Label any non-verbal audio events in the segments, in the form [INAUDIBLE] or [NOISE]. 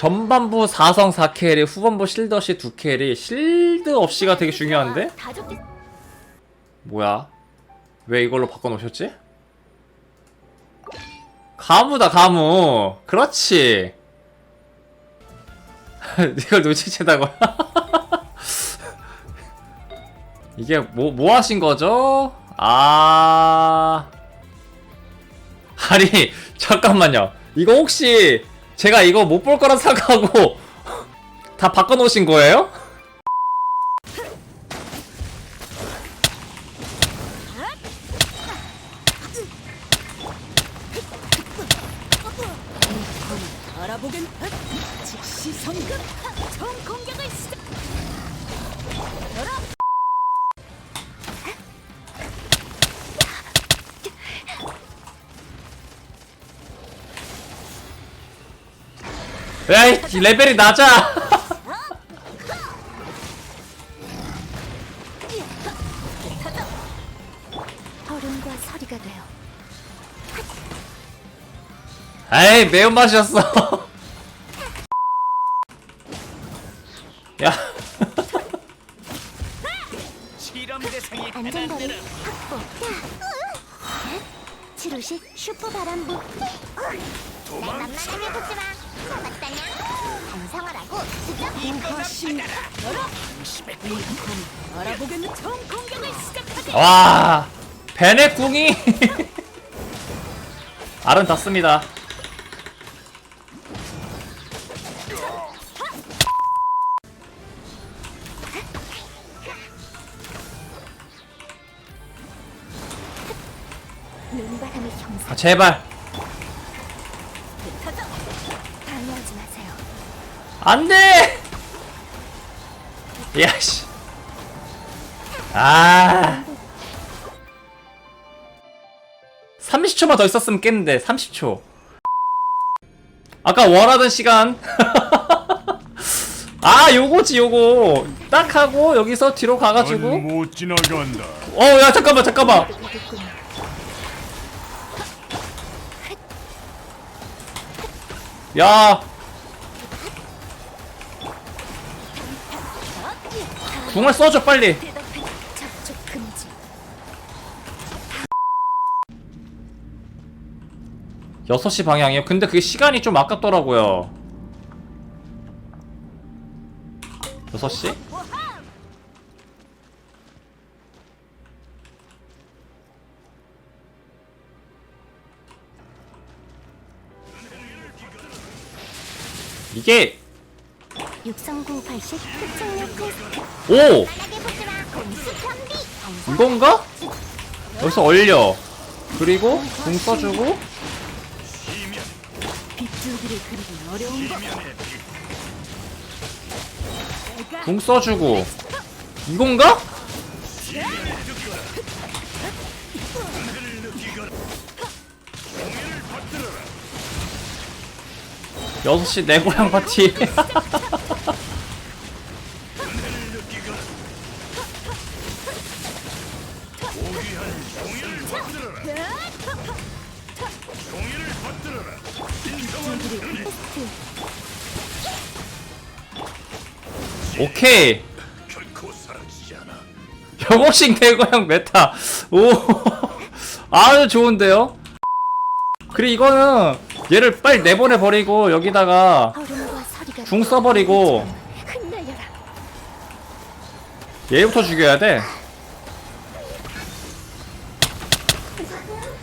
전반부 4성 4캐리, 후반부 실드 없이 2캐리. 실드 없이가 되게 중요한데? 뭐야? 왜 이걸로 바꿔놓으셨지? 가무다 가무 그렇지 [LAUGHS] 이걸 눈치채다고 [LAUGHS] 이게 뭐, 뭐 하신 거죠? 아 아니 [LAUGHS] 잠깐만요 이거 혹시 제가 이거 못 볼 거라 생각하고 [LAUGHS] 다 바꿔놓으신 거예요? 알아보긴 즉시 성급. 총 공격을 시작. 열어 야이 레벨이 낮아. 얼음과 서리가 돼요 에이 매운맛이었어. 야. 실험 대상이 안전거리 확보. 치료식 슈퍼 바람부 날 만만하게 보지 마 시작하게 와 베네 궁이 형사 아, 제발 안돼! [LAUGHS] 야씨. 아. 30초만 더 있었으면 깼는데 30초. 아까 원하던 시간. [LAUGHS] 아 요거지 요거. 딱 하고 여기서 뒤로 가가지고. 넌못 지나간다. 어 야 잠깐만 잠깐만. 야 궁을 써줘 빨리 대답해 접촉 금지 6시 방향이요? 근데 그게 시간이 좀 아깝더라고요 6시? 이게 흡착력 테스트 오! 공수 이건가? 여기서 얼려. 그리고 궁 써주고. 빗줄기를 그리기 어려운 거 궁 써주고. 이건가? 여섯 시 내 고향 파티 [LAUGHS] 오케이 내 고향 메타 오 [LAUGHS] 아주 좋은데요? 그리고 이거는 얘를 빨리 내보내 버리고 여기다가 궁 써버리고 얘부터 죽여야 돼.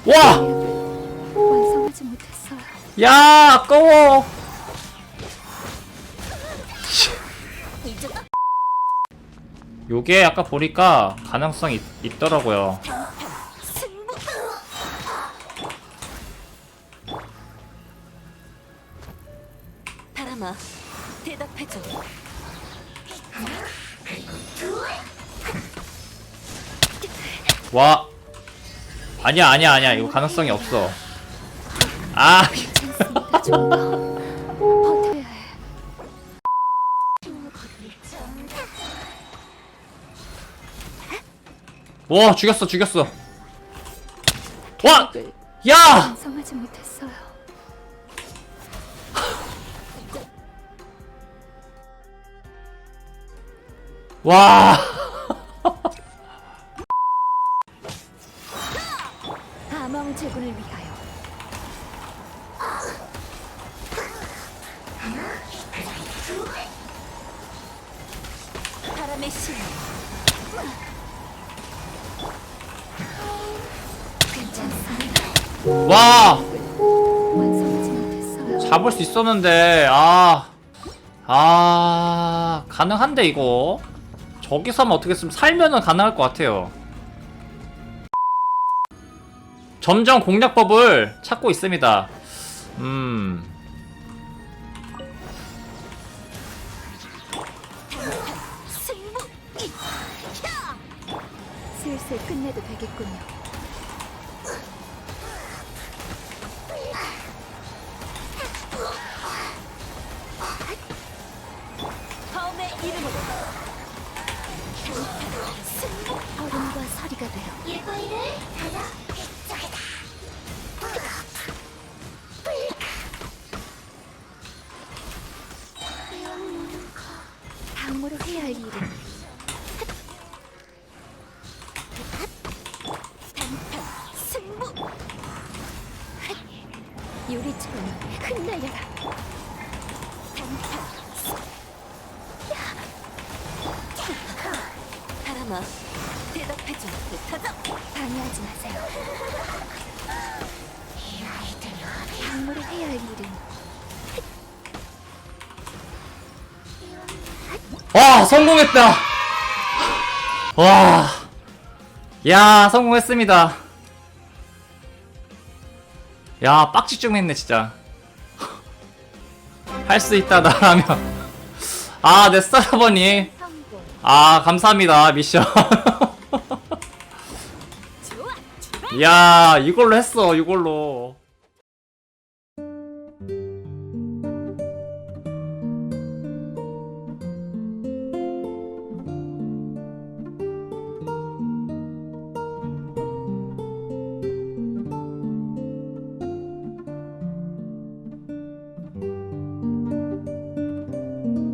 와! 야, 아까워. 이제 [LAUGHS] 요게 아까 보니까 가능성이 있, 있더라고요. 바람아 대답해줘 와. 아니야, 아니야, 아니야. 이거 가능성이 없어. 아, [LAUGHS] 와 죽였어 죽였어 와! 네. 야! 성하지 못했어요. 와! 암왕 제군을 위하여 바람의 신 와. 잡을 수 있었는데 아. 아, 가능한데 이거. 저기서 하면 어떻게 쓰면 살면은 가능할 것 같아요. 점점 공략법을 찾고 있습니다. 음. 슬슬 끝내도 되겠군요. 얼음과 서리가 되어. 다음으로 해야 할 일은? 단판 승부 유리처럼 흩날려라. 단판 사람아 대답해줘 타자 방해하지 마세요 다음으로 해야 할 일은 와, 성공했다. 와. 야, 성공했습니다. 야, 빡치증 했네, 진짜. 할 수 있다, 나라면. 아, 내 스타라버니. 아, 감사합니다, 미션. [LAUGHS] 좋아 야, 이걸로 했어, 이걸로.